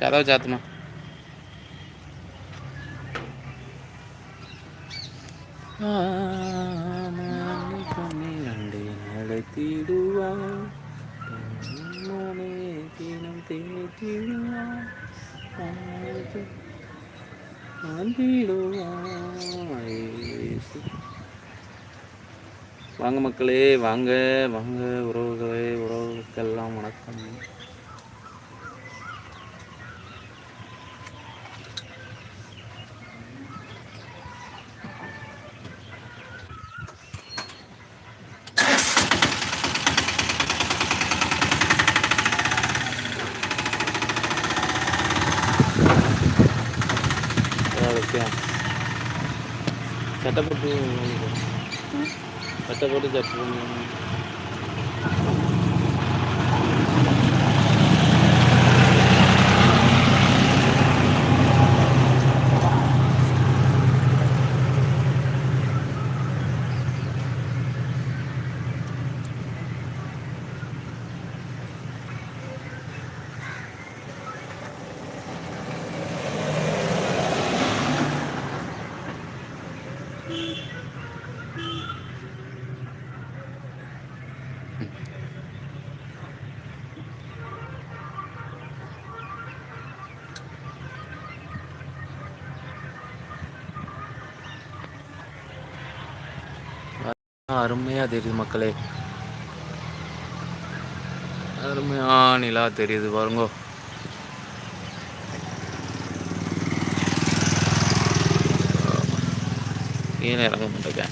கதவை சாத்துமா. கண்டு நடத்திடுவான் மனே தினம் தேடிடுவான் வாங்க மக்களே வாங்க வாங்க உறவுகளே உறவுகளுக்கெல்லாம் வணக்கம். சட்டை போட்டு சட்டை போட்டு சட்டை அருமையாக தெரியுது மக்களே. அருமையா நிலா தெரியுது பாருங்கோ. கீழே இறங்க மாட்டேங்க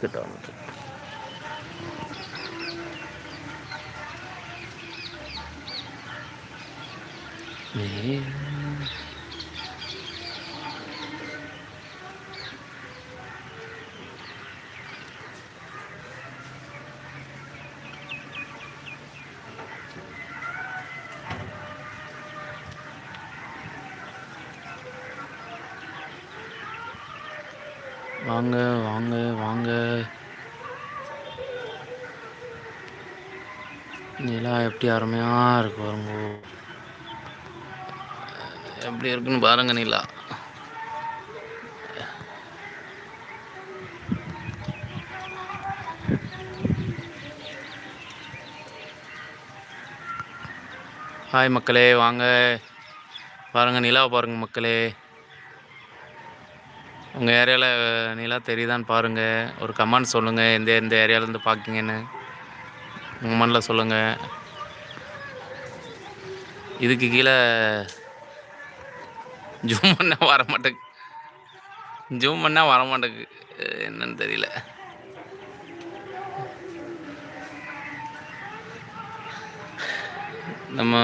கிட்ட வந்துட்டு வாங்க வாங்க வாங்க. நிலா எப்படி அருமையாக இருக்கு பாருங்க. எப்படி இருக்குன்னு பாருங்க நிலா. ஹாய் மக்களே வாங்க. பாருங்கள் நிலாவை பாருங்கள் மக்களே. உங்கள் ஏரியாவில் நிலா தெரியுதான்னு பாருங்கள் ஒரு கமெண்ட் சொல்லுங்கள் எந்த எந்த ஏரியாவிலேருந்து பார்க்கிங்கன்னு உங்கள் மண்ணில் சொல்லுங்கள் இதுக்கு கீழே ஜூம் பண்ணால் வர மாட்டேங்கு. ஜூம் பண்ணால் வர மாட்டேங்குது என்னன்னு தெரியல. நம்ம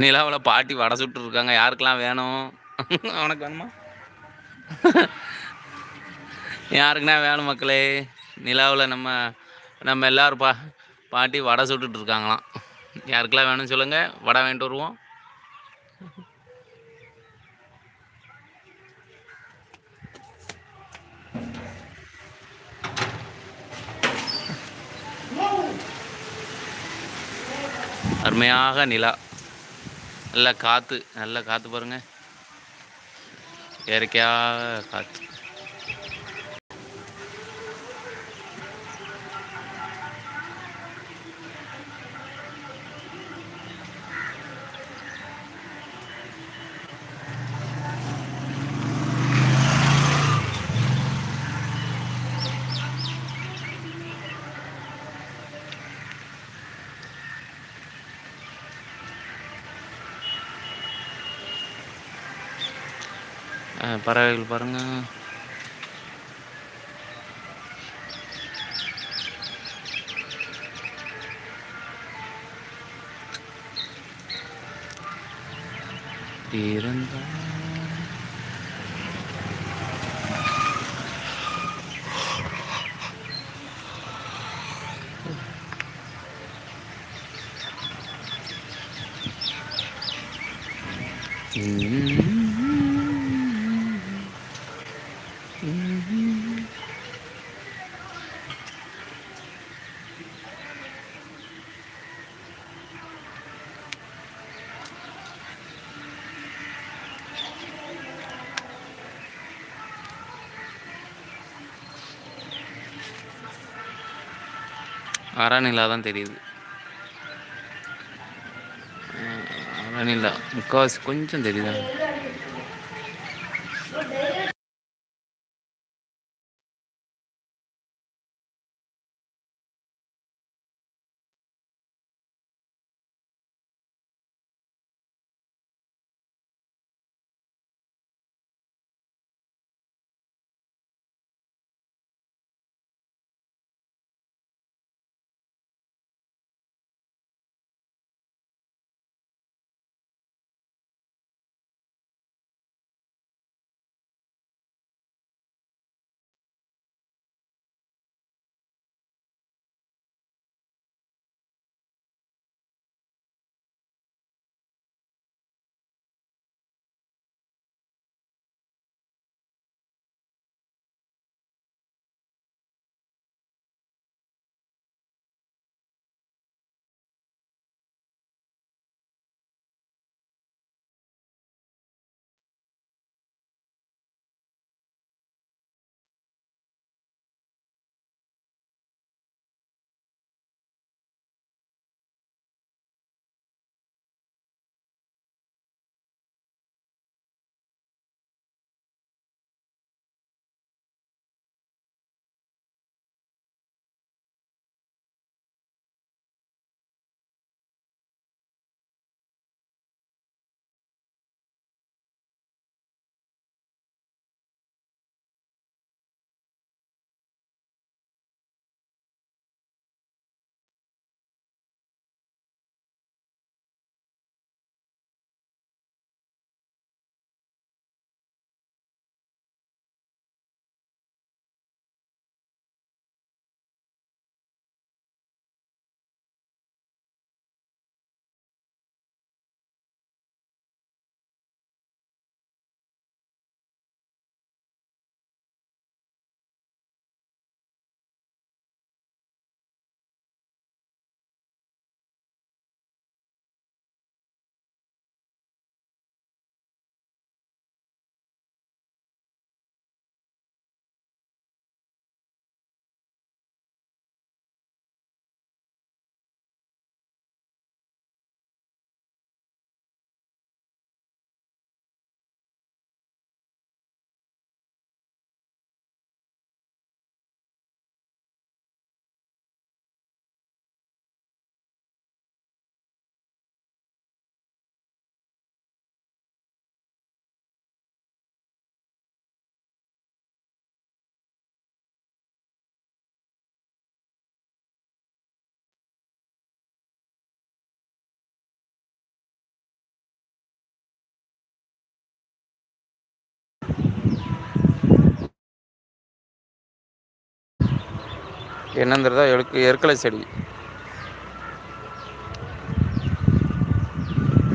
நிலாவில் பாட்டி வடை சுட்டு இருக்காங்க யாருக்கெல்லாம் வேணும்? உனக்கு வேணுமா? யாருக்குன்னா வேணும் மக்களே? நிலாவில் நம்ம நம்ம எல்லோரும் பா பாட்டி வடை சுட்டுட்டு இருக்காங்களாம் யாருக்கெல்லாம் வேணும்னு சொல்லுங்கள் வடை வாங்கிட்டு வருவோம். அருமையாக நிலா. நல்லா காற்று நல்லா காற்று பாருங்கள் இயற்கையாக காற்று பறவைகள் பாருங்கள் இருந்தால் Mm-hmm. அறநிலா தான் தெரியுது. அறநிலா முக்கால்வாசி கொஞ்சம் தெரியுதா? என்னங்கிறதா எருக்கு எருக்கலை செடி.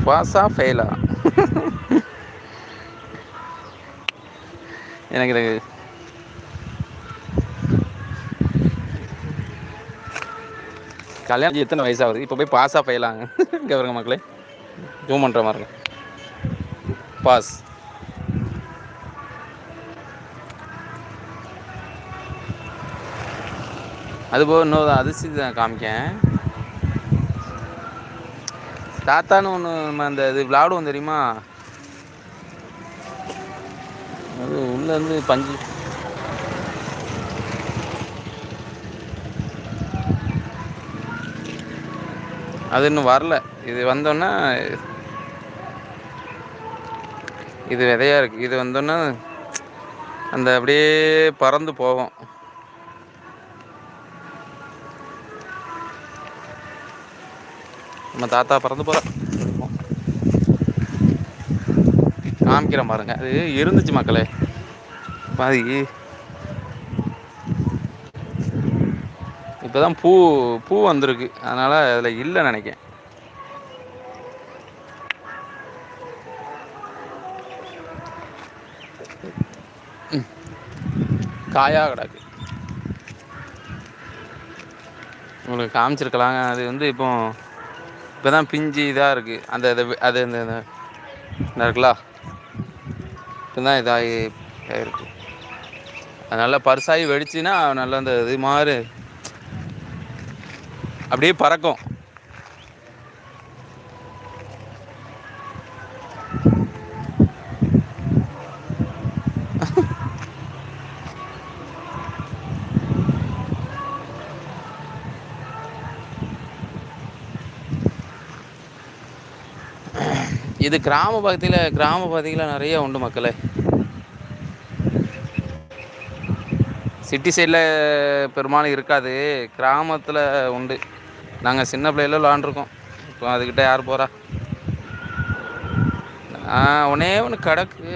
பாஸா ஃபெயிலா. எனக்கு இது கல்யாணம் எத்தனை வயசாகுது? இப்போ போய் பாஸாக ஃபெயிலாங்க. இங்கே வருங்க மக்களே. ஜூம் பண்ணுற மாதிரி பாஸ். அதுபோக இன்னொரு அதிர்ச்சி தான் காமிக்கேன். தாத்தான்னு ஒன்று நம்ம அந்த இது விளாடுவோம் தெரியுமா? அது உள்ளேருந்து பஞ்சு. அது இன்னும் வரல. இது வந்தோன்னா இது விதையாக இருக்குது இது வந்தோன்னா அந்த அப்படியே பறந்து போவோம் நம்ம தாத்தா பறந்து போகிறோம் காமிக்கிறேன் பாருங்க. அது இருந்துச்சு மக்களே. பாதி. இப்போ தான் பூ பூ வந்திருக்கு. அதனால் அதில் இல்லை நினைக்கேன் காயாக கிடக்கு. உங்களுக்கு காமிச்சிருக்கலாங்க. அது வந்து இப்போ இப்போ தான் பிஞ்சு இதாக இருக்குது அந்த இதை அது இந்த இந்த இருக்குல்ல? இப்போ தான் இதாகி இருக்கு அது நல்லா பரிசாகி வெடிச்சுன்னா நல்லா அந்த இது மாதிரி அப்படியே பறக்கும். இது கிராம பகுதியில் கிராம பகுதியில் நிறைய உண்டு மக்களே. சிட்டி சைடில் பெரும்பாலும் இருக்காது. கிராமத்தில் உண்டு. நாங்கள் சின்ன பிள்ளையில விளாண்டுருக்கோம். இப்போ அதுக்கிட்ட யார் போகிறா ஒன்றே ஒன்று கிடக்கு.